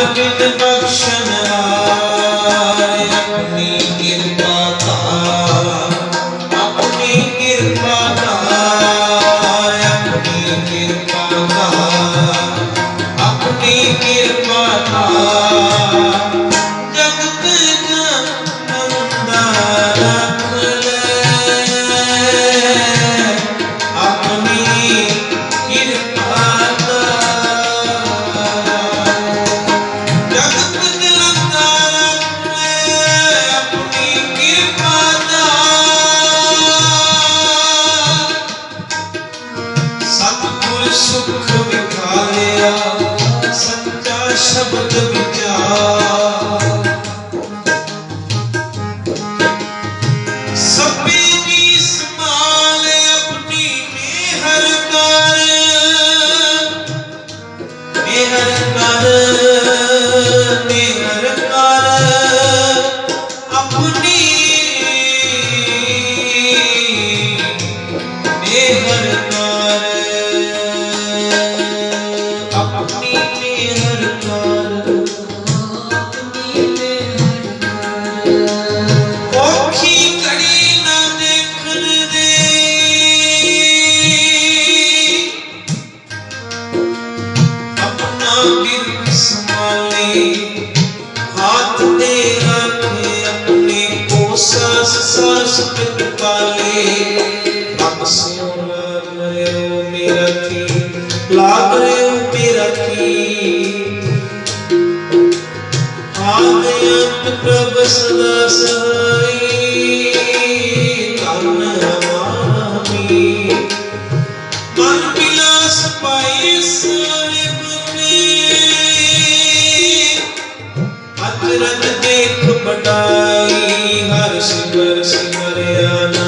I've been the my ਵਿਖਾਇਆ, ਸੱਚਾ ਸ਼ਬਦ ਵਿਚਾਰ ਸਭੀ ਕੀ ਸਮਾਲ ਆਪਣੀ ਮਿਹਰ ਕਰ। ਮਿਹਰ ਕਰ ਮਿਹਰ ਕਰ। ਆਪਣੀ ਮਿਹਰ ਸੁਖਤ ਕਾਲੀ ਨਾਮ ਸਿਉ ਲਾਗਰਿਓ ਮੇਰਾ ਕੀ ਲਾਗਰਿਓ ਮੇਰਾ ਕੀ ਆਦਿਅੰਤ ਪ੍ਰਭ ਸਦਾ ਸਹਾਈ ਤਨ ਹਮਾਮੀ ਮਨ ਬਿਲਾਸ ਪਾਈ ਸਾਰੇ ਬੁਨੇ ਅਤਰਤ ਦੇਖ ਬਟਾਈ blessed Mariana.